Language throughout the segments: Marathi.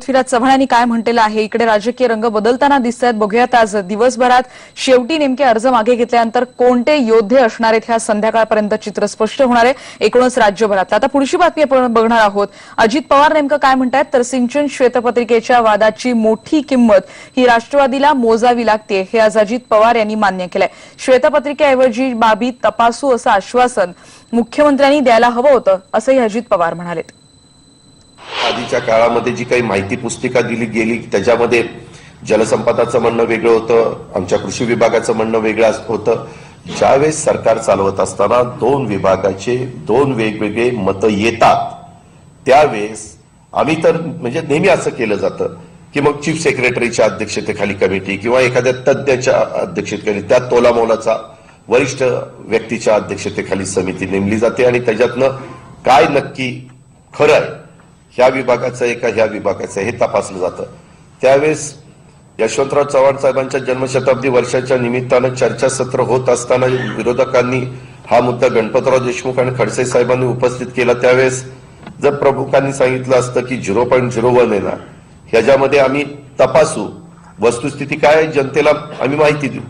पृथ्वीराज चव्हाण यांनी काय म्हटलेलं आहे? इकडे राजकीय रंग बदलताना दिसत आहेत बघूयात आज दिवसभरात शेवटी नेमके अर्ज मागे घेतल्यानंतर कोणते योद्धे असणार आहेत? ह्या संध्याकाळपर्यंत चित्र स्पष्ट होणार आहे. एकूणच राज्यभरात आता पुढची बातमी आपण बघणार आहोत. अजित पवार नेमकं काय म्हणतायत? तर सिंचन श्वेतपत्रिकेच्या वादाची मोठी किंमत ही राष्ट्रवादीला मोजावी लागते हे आज अजित पवार यांनी मान्य केलंय. श्वेतपत्रिकेऐवजी बाबी तपासू असं आश्वासन मुख्यमंत्र्यांनी द्यायला हवं होतं असंही अजित पवार म्हणालेत. आधीच्या काळामध्ये जी काही माहिती पुस्तिका दिली गेली त्याच्यामध्ये जलसंपदाचं म्हणणं वेगळं होतं आमच्या कृषी विभागाचं म्हणणं वेगळं अस- होतं. ज्यावेळेस सरकार चालवत असताना दोन विभागाचे दोन वेगवेगळे मतं येतात त्यावेळेस आम्ही तर म्हणजे नेहमी असं केलं जातं की मग चीफ सेक्रेटरीच्या अध्यक्षतेखाली कमिटी किंवा एखाद्या तज्ज्ञाच्या अध्यक्षतेखाली त्या तोलामोलाचा वरिष्ठ व्यक्तीच्या अध्यक्षतेखाली समिती नेमली जाते आणि त्याच्यातनं काय नक्की खरं आहे ह्या विभागाचं आहे का ह्या विभागाचं आहे. हे तपासलं जातं. त्यावेळेस यशवंतराव चव्हाण साहेबांच्या जन्मशताब्दी वर्षाच्या निमित्तानं चर्चासत्र होत असताना विरोधकांनी हा मुद्दा गणपतराव देशमुख आणि खडसे साहेबांनी उपस्थित केला. त्यावेळेस जर प्रमुखांनी सांगितलं असतं की झिरो पॉईंट झिरो वन आहे ना ह्याच्यामध्ये आम्ही तपासू. वस्तुस्थिती काय जनतेला आम्ही माहिती देऊ.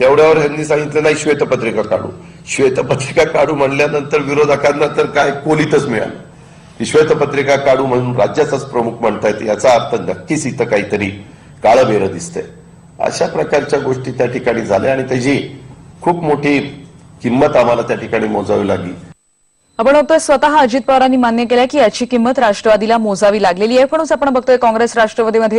तेवढ्यावर ह्यांनी सांगितलं नाही श्वेतपत्रिका काढू. श्वेतपत्रिका काढू म्हणल्यानंतर विरोधकांना तर काय कोलीतच मिळालं. ही श्वेतपत्रिका काढू म्हणून राज्याचाच प्रमुख म्हणतायत याचा अर्थ नक्कीच इथं काहीतरी काळबेरं दिसतंय. अशा प्रकारच्या गोष्टी त्या ठिकाणी झाल्या आणि त्याची खूप मोठी किंमत आम्हाला त्या ठिकाणी मोजावी लागली. आपण बघतोय स्वतः अजित पवारांनी मान्य केलं की याची किंमत राष्ट्रवादीला मोजावी लागलेली आहे. म्हणूनच आपण बघतोय काँग्रेस राष्ट्रवादीमध्ये